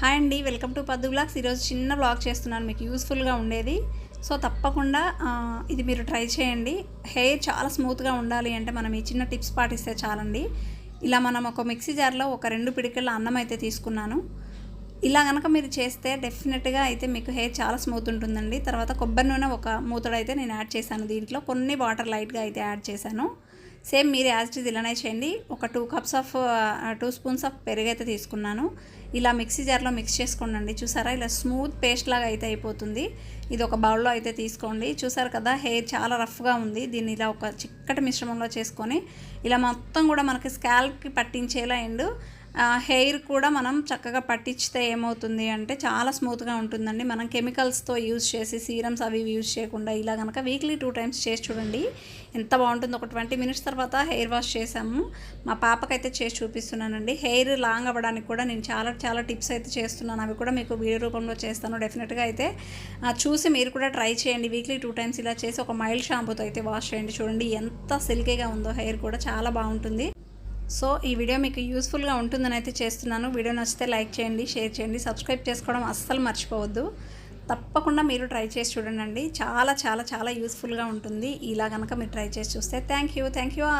Hi అండి welcome to పద్దు blogs ఈరోజు చిన్న బ్లాగ్ చేస్తున్నాను మీకు యూస్ఫుల్గా ఉండేది. సో తప్పకుండా ఇది మీరు ట్రై చేయండి. హెయిర్ చాలా స్మూత్గా ఉండాలి అంటే మనం ఈ చిన్న టిప్స్ పాటిస్తే చాలండి. ఇలా మనం ఒక మిక్సీ జార్లో ఒక రెండు పిడికల అన్నం అయితే తీసుకున్నాను. ఇలా కనుక మీరు చేస్తే డెఫినెట్గా అయితే మీకు హెయిర్ చాలా స్మూత్ ఉంటుందండి. తర్వాత కొబ్బరి నూనె ఒక మూతడు అయితే నేను యాడ్ చేశాను దీంట్లో. కొన్ని వాటర్ లైట్గా అయితే యాడ్ చేశాను. సేమ్ మీరు యాజ్ ఇట్ ఇలానే చేయండి. ఒక two cups of two spoons of పెరుగు అయితే తీసుకున్నాను. ఇలా మిక్సీ జార్లో మిక్స్ చేసుకోండి చూసారా? ఇలా స్మూత్ పేస్ట్ లాగా అయితే అయిపోతుంది. ఇది ఒక బౌల్లో అయితే తీసుకోండి. చూసారు కదా? హెయిర్ చాలా రఫ్గా ఉంది. దీన్ని ఇలా ఒక చిక్కటి మిశ్రమంలో చేసుకొని ఇలా మొత్తం కూడా మనకి స్కాల్ప్కి పట్టించేలా అండ్ హెయిర్ కూడా మనం చక్కగా పట్టించితే ఏమవుతుంది అంటే చాలా స్మూత్గా ఉంటుందండి. మనం కెమికల్స్తో యూజ్ చేసి సీరమ్స్ అవి యూజ్ చేయకుండా ఇలా కనుక వీక్లీ టూ టైమ్స్ చేసి చూడండి. ఎంత బాగుంటుందో ఒక ట్వంటీ మినిట్స్ తర్వాత హెయిర్ వాష్ చేసాము మా పాపకైతే చేసి చూపిస్తున్నానండి. హెయిర్ లాంగ్ అవ్వడానికి కూడా నేను చాలా చాలా టిప్స్ అయితే చేస్తున్నాను. అవి కూడా మీకు వీడియో రూపంలో చేస్తాను. డెఫినెట్గా అయితే చూసి మీరు కూడా ట్రై చేయండి. వీక్లీ టూ టైమ్స్ ఇలా చేసి ఒక మైల్డ్ షాంపూతో అయితే వాష్ చేయండి. చూడండి ఎంత సిల్కీగా ఉందో హెయిర్ కూడా చాలా బాగుంటుంది. సో ఈ వీడియో మీకు యూస్ఫుల్గా ఉంటుందని అయితే చేస్తున్నాను. వీడియో నచ్చితే లైక్ చేయండి షేర్ చేయండి సబ్స్క్రైబ్ చేసుకోవడం అస్సలు మర్చిపోవద్దు. తప్పకుండా మీరు ట్రై చేసి చూడండి. చాలా చాలా చాలా యూస్ఫుల్గా ఉంటుంది. ఇలా కనుక మీరు ట్రై చేసి చూస్తే thank you. Thank you all.